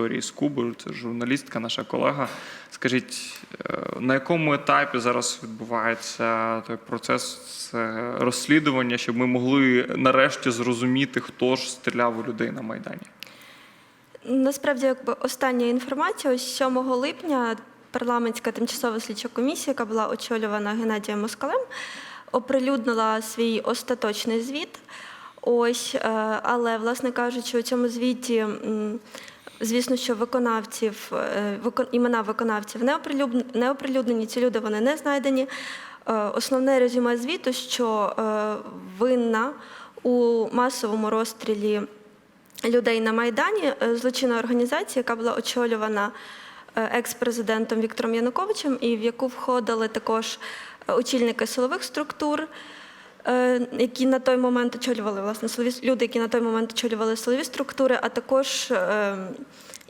Вікторії Скубою, це журналістка, наша колега. Скажіть, е, на якому етапі зараз відбувається той процес розслідування, щоб ми могли нарешті зрозуміти, хто ж стріляв у людей на Майдані? Насправді, якби остання інформація, ось 7 липня парламентська тимчасова слідча комісія, яка була очолювана Геннадієм Москалем, оприлюднила свій остаточний звіт. Ось, е, але, власне кажучи, у цьому звіті, звісно, що виконавців, е, імена виконавців не оприлюднені, ці люди вони не знайдені. Е, Основне резюме звіту, що е, винна у масовому розстрілі людей на Майдані, злочинна організація, яка була очолювана екс-президентом Віктором Януковичем, і в яку входили також очільники силових структур, які на той момент очолювали власне силові люди, які на той момент очолювали силові структури, а також е,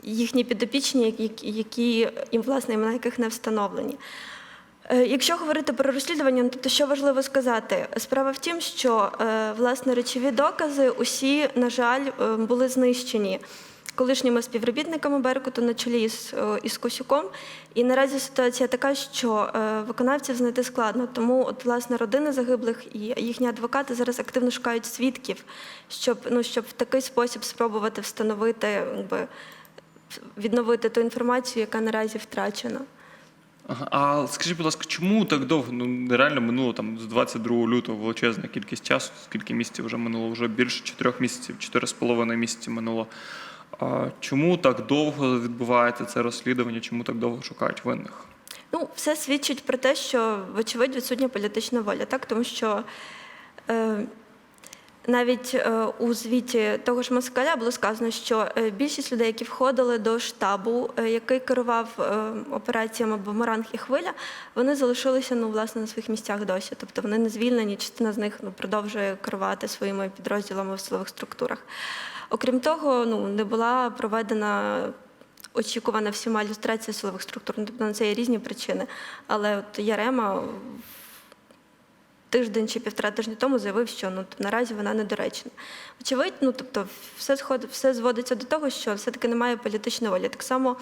їхні підопічні, які, їм власне імена яких не встановлені. Е, Якщо говорити про розслідування, то що важливо сказати? Справа в тім, що е, власне речові докази усі, на жаль, е, були знищені колишніми співробітниками Беркуту на чолі з, е, із Косюком. І наразі ситуація така, що е, виконавців знайти складно. Тому, от, власне, родини загиблих і їхні адвокати зараз активно шукають свідків, щоб, ну, щоб в такий спосіб спробувати встановити, якби, відновити ту інформацію, яка наразі втрачена. А скажіть, будь ласка, чому так довго? Ну нереально минуло там з 22 лютого величезна кількість часу, скільки місяців вже минуло? Вже більше чотирьох місяців, чотири з половиною місяці минуло. Чому так довго відбувається це розслідування? Чому так довго шукають винних? Ну, все свідчить про те, що, вочевидь, відсутня політична воля, так? тому що е, навіть е, у звіті того ж Москаля було сказано, що е, більшість людей, які входили до штабу, е, який керував операціями Бумеранг і Хвиля, вони залишилися ну, власне, на своїх місцях досі. Тобто вони не звільнені, частина з них ну, продовжує керувати своїми підрозділами в силових структурах. Окрім того, ну, не була проведена очікувана всіма люстрація силових структур. Ну, Тобто на це є різні причини. Але от Ярема тиждень чи півтора тижні тому заявив, що ну наразі вона недоречна. Очевидь, ну тобто, все сход, все зводиться до того, що все-таки немає політичної волі. Так само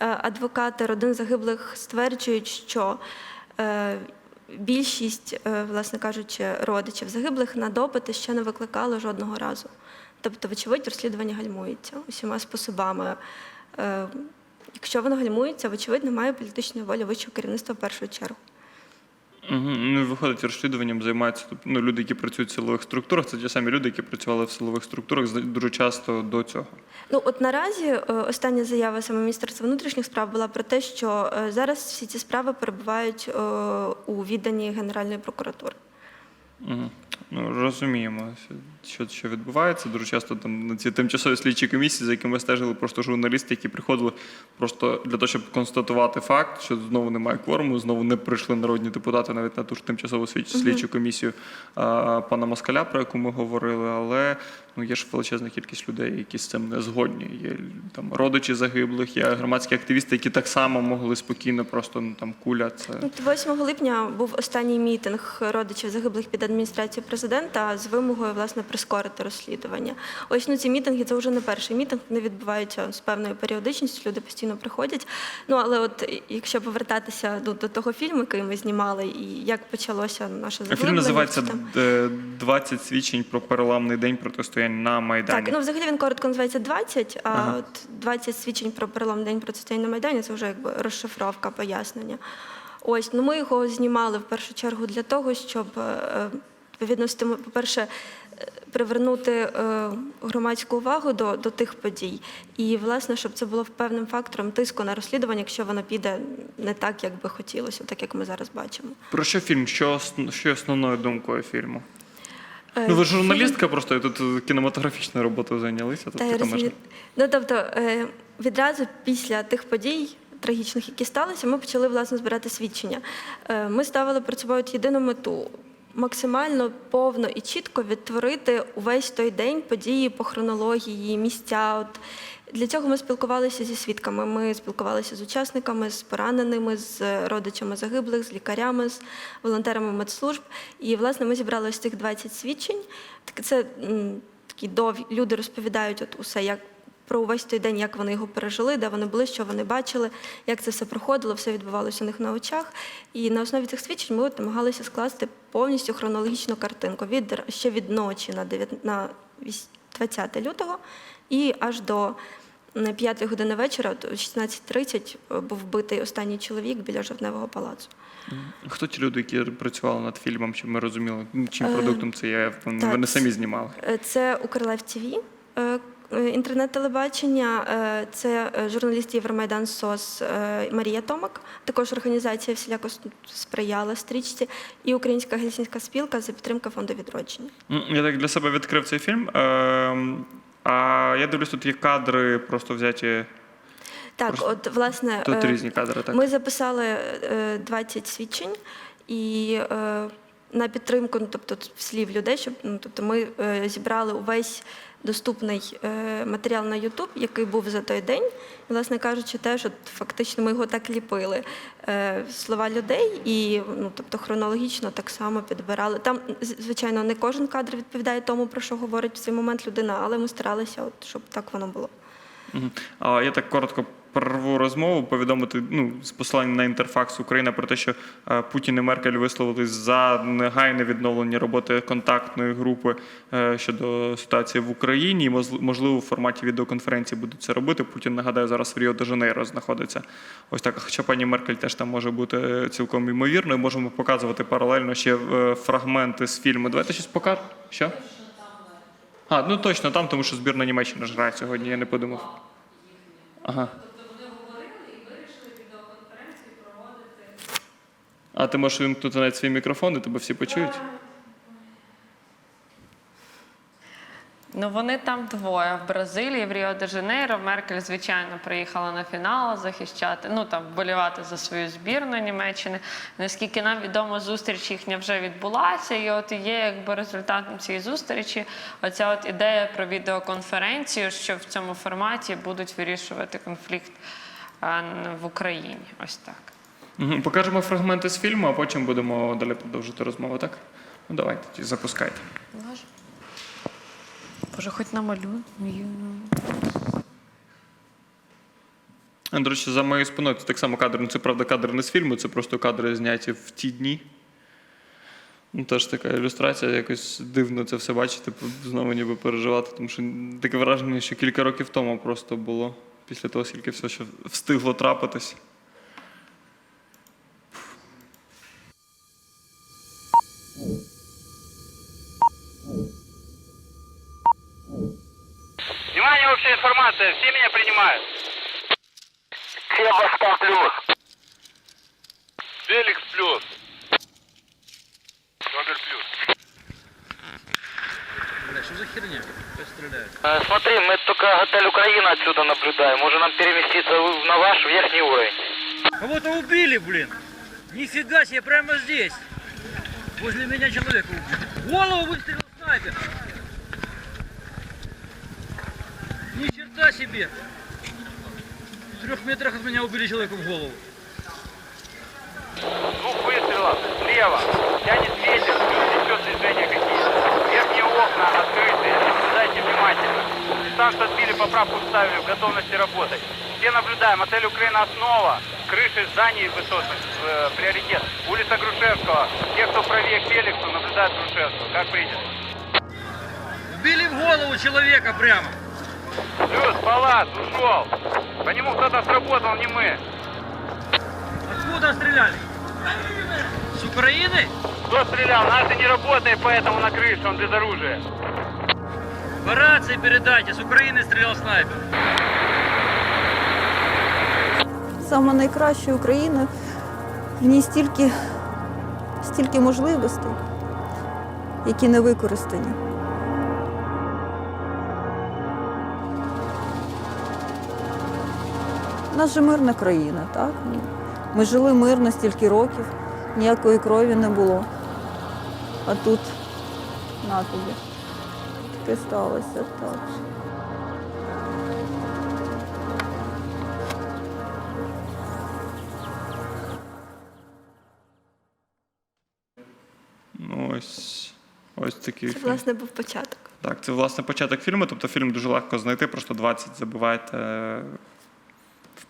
е, адвокати родин загиблих стверджують, що е, більшість, е, власне кажучи, родичів загиблих на допити ще не викликали жодного разу. Тобто, вочевидь, розслідування гальмується усіма способами. Якщо воно гальмується, вочевидь, немає політичної волі вищого керівництва в першу чергу. Угу. Ну, виходить, розслідуванням займаються тобто, ну, люди, які працюють в силових структурах. Це ті самі люди, які працювали в силових структурах дуже часто до цього. Ну от наразі е, остання заява саме Міністерства внутрішніх справ була про те, що е, зараз всі ці справи перебувають е, у відданні Генеральної прокуратури. Угу. Ну, розуміємо, що, що відбувається. Дуже часто там на ці тимчасові слідчі комісії, за якими стежили просто журналісти, які приходили просто для того, щоб констатувати факт, що знову немає кворуму, знову не прийшли народні депутати навіть на ту ж тимчасову слідчу, слідчу комісію а, пана Москаля, про яку ми говорили. Але ну є ж величезна кількість людей, які з цим не згодні. Є там родичі загиблих, є громадські активісти, які так само могли спокійно, просто ну там куля. Це От 8 липня був останній мітинг родичів загиблих під адміністрацією президента з вимогою власне прискорити розслідування. Ось ну ці мітинги це вже не перший мітинг, вони відбуваються з певною періодичністю. Люди постійно приходять. Ну але от якщо повертатися до, до того фільму, який ми знімали, і як почалося наше заглиблення. фільм називається чи е, «20 свідчень про переламний день протистояння на Майдані. Так, ну взагалі він коротко називається 20, а Ага. от 20 свідчень про перелом день протистояння на Майдані це вже якби розшифровка, пояснення. Ось, ну ми його знімали в першу чергу для того, щоб е, відповідно стиму- по-перше, е, привернути е, громадську увагу до, до тих подій. І, власне, щоб це було певним фактором тиску на розслідування, якщо воно піде не так, як би хотілося, так як ми зараз бачимо. Про що фільм? Що, що основною думкою фільму? Е, Ну, ви журналістка, просто і тут кінематографічною роботою зайнялися. Тобто я там розумію. Ну тобто, е, відразу після тих подій. Трагічних, які сталися, ми почали власне збирати свідчення. Е, Ми ставили перед собою єдину мету максимально повно і чітко відтворити увесь той день події по хронології, місця. От для цього ми спілкувалися зі свідками. Ми спілкувалися з учасниками, з пораненими, з родичами загиблих, з лікарями, з волонтерами медслужб. І власне ми зібрали ось цих 20 свідчень. Це такі довгі люди розповідають от усе, як про увесь той день, як вони його пережили, де вони були, що вони бачили, як це все проходило, все відбувалося у них на очах. І на основі цих свідчень ми намагалися скласти повністю хронологічну картинку від ще від ночі на 9 на 20 лютого і аж до 5 години вечора, о 16.30 був вбитий останній чоловік біля жовтневого палацу. Хто ті люди, які працювали над фільмом, щоб ми розуміли, чим Е, продуктом це є? Вони так. самі знімали. Е, Це Укрлев ТВ, е, е, інтернет-телебачення, е, це е, журналіст Євромайдан СОС е, Марія Томак, також організація всіляко сприяла стрічці, і Українська гельсінська спілка за підтримка фонду відродження. Я так для себе відкрив цей фільм. Ем, А я дивлюсь, тут є кадри, просто взяті. Так, Просто от власне Тут е, різні кадри, так. Ми записали е, 20 свідчень і е, на підтримку, ну, тобто слів людей, щоб ну, тобто ми е, зібрали увесь доступний е, матеріал на Ютуб, який був за той день. І, власне кажучи, теж от, фактично ми його так ліпили. Е, слова людей, і ну, тобто хронологічно так само підбирали. Там, звичайно, не кожен кадр відповідає тому, про що говорить в цей момент людина, але ми старалися, от, щоб так воно було. А я так коротко прорву розмову, повідомити ну, з посиланням на інтерфакс Україна про те, що е, Путін і Меркель висловились за негайне відновлення роботи контактної групи е, щодо ситуації в Україні. І можливо, в форматі відеоконференції будуть це робити. Путін нагадаю зараз в Ріо де Жанейро знаходиться. Ось так. Хоча пані Меркель теж там може бути е, цілком імовірною. Можемо показувати паралельно ще фрагменти з фільму. Давайте щось покажемо. Що? А, ну точно там, тому що збірна Німеччина ж грає сьогодні, я не подумав. Ага. А ти можеш вимкнути навіть свій мікрофон, і тебе всі почують? Ну вони там двоє в Бразилії, в Ріо де Жанейро. Меркель, звичайно, приїхала на фінал захищати, ну там вболівати за свою збірну Німеччини. Наскільки нам відомо, зустріч їхня вже відбулася, і от є якби результатом цієї зустрічі оця от ідея про відеоконференцію, що в цьому форматі будуть вирішувати конфлікт а, в Україні. Ось так. Угу. Покажемо фрагменти з фільму, а потім будемо далі продовжити розмову, так? Ну давайте, тоді запускайте. Може, Боже, хоч намалюю. А, До речі, за моєю спиною це так само кадр. Ну це правда кадр не з фільму, це просто кадри зняті в ті дні. Ну, теж така ілюстрація, якось дивно це все бачити, знову ніби переживати, тому що таке враження, що кілька років тому просто було після того, скільки все що встигло трапитись. Информация. Все меня принимают? Себастьян плюс. Феликс плюс. Федор плюс. Бля, что за херня? Кто стреляет? Э, смотри, мы только отель Украина отсюда наблюдаем. Может нам переместиться на ваш верхний уровень? Кого-то убили, блин! Нифига себе, прямо здесь! Возле меня человека убили. Голову выстрелил снайпер! Черта себе! В трех метрах от меня убили человека в голову. Двух выстрелов слева. Тянет ветер, еще движения какие-то. Верхние окна открыты. Наблюдайте внимательно. Дистанцию отбили, поправку вставили, в готовности работать. Все наблюдаем. Отель Украина основа. Крыши зданий высотных. э, приоритет. Улица Грушевского. Те, кто правее к Феликсу, наблюдают Грушевского. Как принято. Убили в голову человека прямо! Плюс, палат, ушел. По нему кто-то сработал, не мы. Откуда стреляли? С Украины? Кто стрелял? Наши не работает, поэтому на крыше, он без оружия. По рации передайте, с Украины стрелял снайпер. саме найкраща Україна, в ній стільки, стільки можливостей, які не використані. У нас же мирна країна, так? Ми жили мирно стільки років, ніякої крові не було. А тут на тобі. Таке сталося так. Ну, ось, ось такий Це, фільм. власне, був початок. Так, це власне початок фільму. Тобто фільм дуже легко знайти, просто 20 забивайте е, в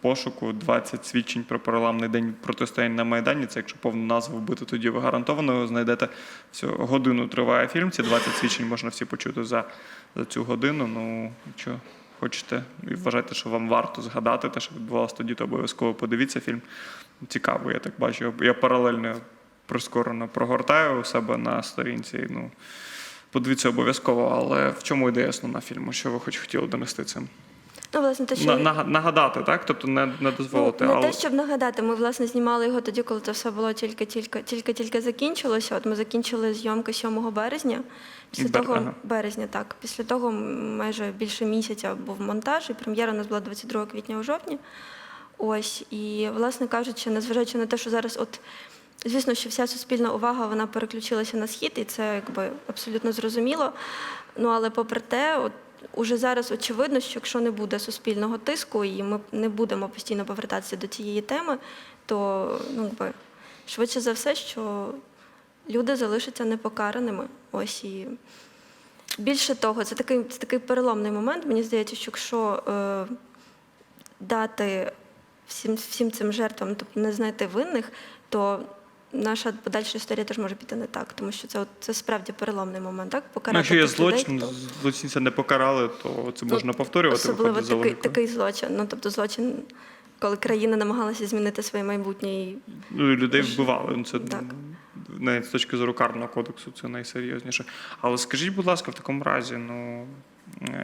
пошуку, 20 свідчень про переламний день протистояння на Майдані. Це якщо повну назву вбити, тоді ви гарантовано знайдете. Всього годину триває фільм. Ці 20 свідчень можна всі почути за, за цю годину. Ну, якщо хочете і вважаєте, що вам варто згадати те, що відбувалося тоді, то обов'язково подивіться фільм. Цікаво, я так бачу. Я паралельно прискорено прогортаю у себе на сторінці. Ну, Подивіться обов'язково, але в чому ідея основна фільму? Що ви хоч хотіли донести цим? Ну, власне, те, що На, нага- нагадати, так? Тобто не, не дозволити. Ну, не але... те, щоб нагадати, ми власне знімали його тоді, коли це все було тільки-тільки, тільки-тільки закінчилося. От ми закінчили зйомки 7 березня. Після Бер- того ага. березня, так. Після того майже більше місяця був монтаж, і прем'єра у нас була 22 квітня у жовтні. Ось, і, власне кажучи, незважаючи на те, що зараз, от звісно, що вся суспільна увага вона переключилася на схід, і це якби абсолютно зрозуміло. Ну але попри те, от уже зараз очевидно, що якщо не буде суспільного тиску, і ми не будемо постійно повертатися до цієї теми, то ну якби швидше за все, що люди залишаться непокараними. Ось і більше того, це такий, це такий переломний момент. Мені здається, що якщо е, дати всім, всім цим жертвам, тобто не знайти винних, то наша подальша історія теж може піти не так, тому що це, от, це справді переломний момент, так? Ну, Покарати якщо є людей, злочин, хто- злочинця не покарали, то це можна повторювати. Особливо виходить, за такий, логікою. такий злочин. Ну тобто злочин, коли країна намагалася змінити своє майбутнє. І... Ну, і людей вбивали. Ну, Це Так. навіть з точки зору карного кодексу це найсерйозніше. Але скажіть, будь ласка, в такому разі, ну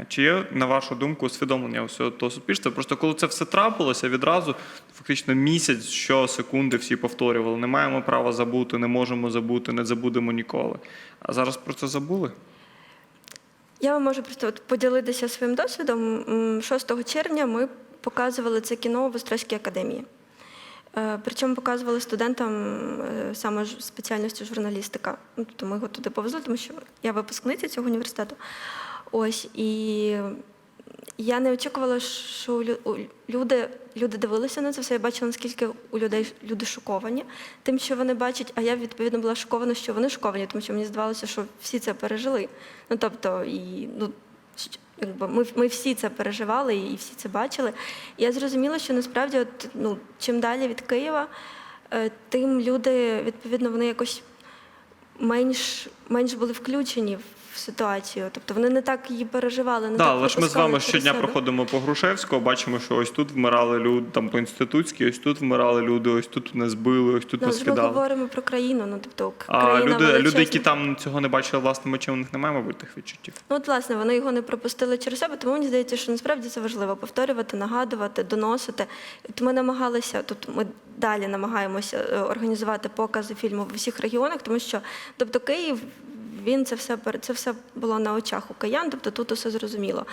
чи є, на вашу думку, усвідомлення усього того суспільства? Просто коли це все трапилося, відразу фактично місяць щосекунди всі повторювали: не маємо права забути, не можемо забути, не забудемо ніколи. А зараз про це забули? Я вам можу просто от поділитися своїм досвідом. 6 червня ми показували це кіно в Острозькій академії. Е, Причому показували студентам е, саме спеціальності журналістика. Ну, Тобто ми його туди повезли, тому що я випускниця цього університету. Ось і я не очікувала, що лю- люди, люди дивилися на це все. Я бачила, наскільки у людей люди шоковані тим, що вони бачать. А я відповідно була шокована, що вони шоковані, тому що мені здавалося, що всі це пережили. Ну тобто, і ну. Якби ми, ми всі це переживали і всі це бачили. Я зрозуміла, що насправді, от, ну, чим далі від Києва, е, тим люди, відповідно, вони якось менш, менш були включені в ситуацію. Тобто вони не так її переживали. Не Так, так але ж ми з вами щодня себе. проходимо по Грушевського, бачимо, що ось тут вмирали люди, там по інститутській, ось тут вмирали люди, ось тут нас били, ось тут нас але ж ми говоримо про країну. Ну тобто к- А країна люди, люди, які там цього не бачили власними очима, у них немає, мабуть, тих відчуттів. Ну, от, власне, вони його не пропустили через себе, тому мені здається, що насправді це важливо повторювати, нагадувати, доносити. От ми намагалися, тут ми далі намагаємося е, організувати покази фільму в усіх регіонах, тому що, тобто, Київ. Він це все це все було на очах у каян, тобто тут усе зрозуміло.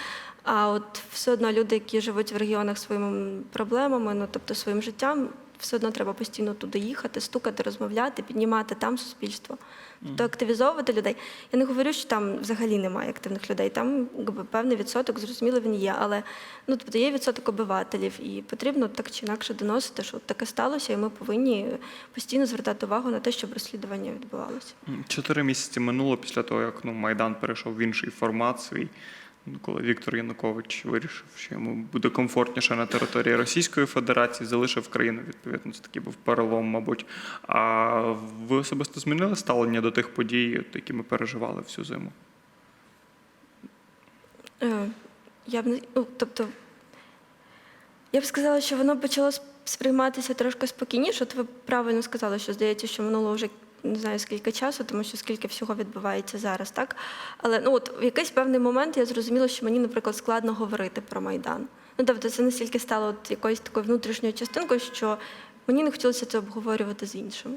А от все одно люди, які живуть в регіонах своїми проблемами, ну тобто своїм життям, все одно треба постійно туди їхати, стукати, розмовляти, піднімати там суспільство, тобто активізовувати людей. Я не говорю, що там взагалі немає активних людей. Там якби, певний відсоток, зрозуміло, він є, але ну тобто є відсоток обивателів, і потрібно так чи інакше доносити, що таке сталося, і ми повинні постійно звертати увагу на те, щоб розслідування відбувалося. Чотири місяці минуло після того, як ну, Майдан перейшов в інший формат свій. Коли Віктор Янукович вирішив, що йому буде комфортніше на території Російської Федерації, залишив країну. Відповідно, це такий був перелом, мабуть. А ви особисто змінили ставлення до тих подій, які ми переживали всю зиму? Е, Я б не ну, тобто, я б сказала, що воно почало сприйматися трошки спокійніше. От ви правильно сказали, що здається, що минуло вже не знаю скільки часу, тому що скільки всього відбувається зараз, так? Але ну от в якийсь певний момент я зрозуміла, що мені, наприклад, складно говорити про Майдан. Ну тобто, це настільки стало от якоюсь такою внутрішньою частинкою, що мені не хотілося це обговорювати з іншими.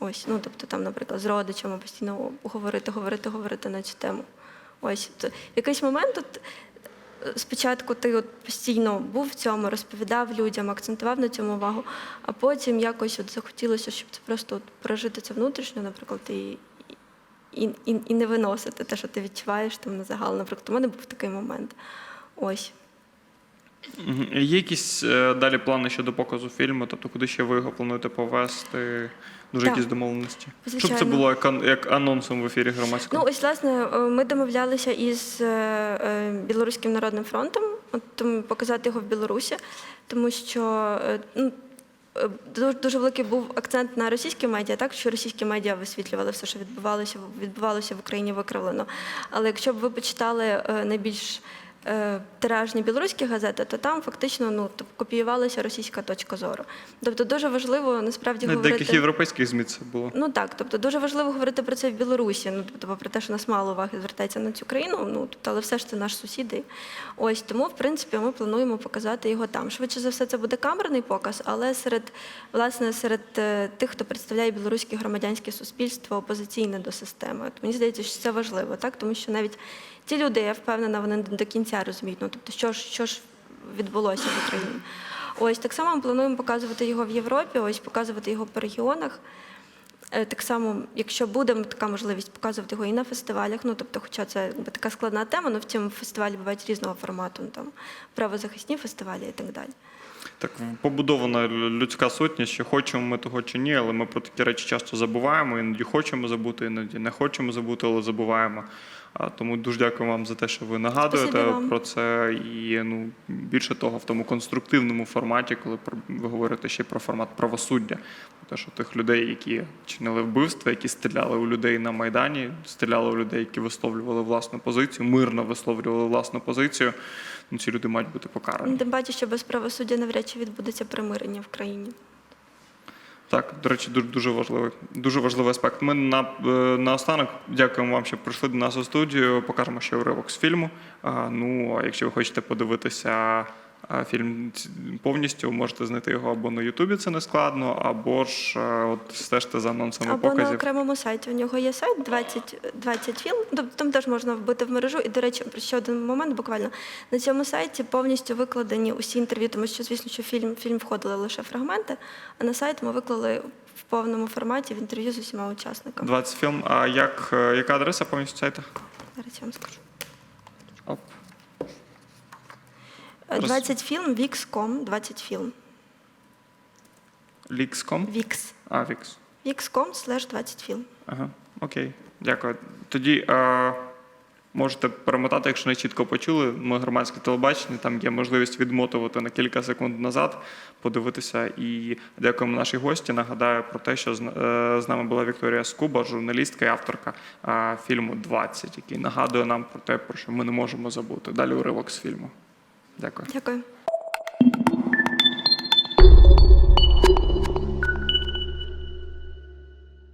Ось, ну тобто там, наприклад, з родичами постійно говорити, говорити, говорити на цю тему. Ось в якийсь момент от, спочатку ти от постійно був в цьому, розповідав людям, акцентував на цьому увагу, а потім якось от захотілося, щоб це просто от прожити це внутрішньо, наприклад, і, і, і, і не виносити те, що ти відчуваєш там на загал. Наприклад, у мене був такий момент. Ось. Є якісь е, далі плани щодо показу фільму? Тобто, куди ще ви його плануєте повести? Дуже Так. якісь домовленості? Щоб це було як, як анонсом в ефірі громадського? Ну, ось власне, е, ми домовлялися із е, Білоруським народним фронтом, от, показати його в Білорусі, тому що ну, дуже, великий був акцент на російські медіа, так що російські медіа висвітлювали все, що відбувалося, відбувалося в Україні викривлено. Але якщо б ви почитали найбільш тиражні білоруські газети, то там фактично ну, копіювалася російська точка зору. Тобто дуже важливо насправді На говорити... деяких європейських ЗМІ це було. Ну так, тобто дуже важливо говорити про це в Білорусі. Ну тобто, попри те, що нас мало уваги звертається на цю країну. Ну тобто, але все ж це наш сусіди. Ось тому, в принципі, ми плануємо показати його там. Швидше за все, це буде камерний показ, але серед власне серед е, тих, хто представляє білоруське громадянське суспільство, опозиційне до системи. От мені здається, що це важливо, так тому що навіть ті люди, я впевнена, вони до кінця розуміють. Ну тобто, що ж що ж відбулося в Україні. Ось так само ми плануємо показувати його в Європі, ось показувати його по регіонах. Е, Так само, якщо буде така можливість показувати його і на фестивалях, ну тобто, хоча це якби, така складна тема, але в цьому фестивалі бувають різного формату, ну, там правозахисні фестивалі і так далі. Так побудована людська сутність, що хочемо ми того чи ні, але ми про такі речі часто забуваємо. Іноді хочемо забути, іноді не хочемо забути, але забуваємо. Тому дуже дякую вам за те, що ви нагадуєте про це. І ну більше того, в тому конструктивному форматі, коли ви говорите ще про формат правосуддя, про те, що тих людей, які чинили вбивства, які стріляли у людей на майдані, стріляли у людей, які висловлювали власну позицію, мирно висловлювали власну позицію. Ну ці люди мають бути покарані. Тим паче, що без правосуддя навряд чи відбудеться примирення в країні. Так, до речі, дуже дуже важливий, дуже важливий аспект. Ми на е, наостанок дякуємо вам, що прийшли до нас у студію. Покажемо ще уривок з фільму. Ну а якщо ви хочете подивитися фільм повністю, можете знайти його або на Ютубі, це не складно, або ж е, от стежте за анонсами Або на окремому сайті. У нього є сайт 20, 20 фільм. Тобто там теж можна вбити в мережу. І, до речі, ще один момент буквально. На цьому сайті повністю викладені усі інтерв'ю, тому що, звісно, що фільм, фільм входили лише фрагменти, а на сайт ми виклали в повному форматі в інтерв'ю з усіма учасниками. 20 фільм. А як е, яка адреса повністю сайту? Зараз я вам скажу. Оп. Е, 20 фільм, Vix.com, 20 фільм. Lix.com? Vix. А, Vix. Vix.com slash 20 фільм. Ага, окей, дякую. Тоді е, можете перемотати, якщо не чітко почули. Ми громадське телебачення, там є можливість відмотувати на кілька секунд назад, подивитися. І дякуємо нашій гості. Нагадаю про те, що з, е, з нами була Вікторія Скуба, журналістка і авторка е, фільму «20», який нагадує нам про те, про що ми не можемо забути. Далі уривок з фільму. Дякую. Дякую.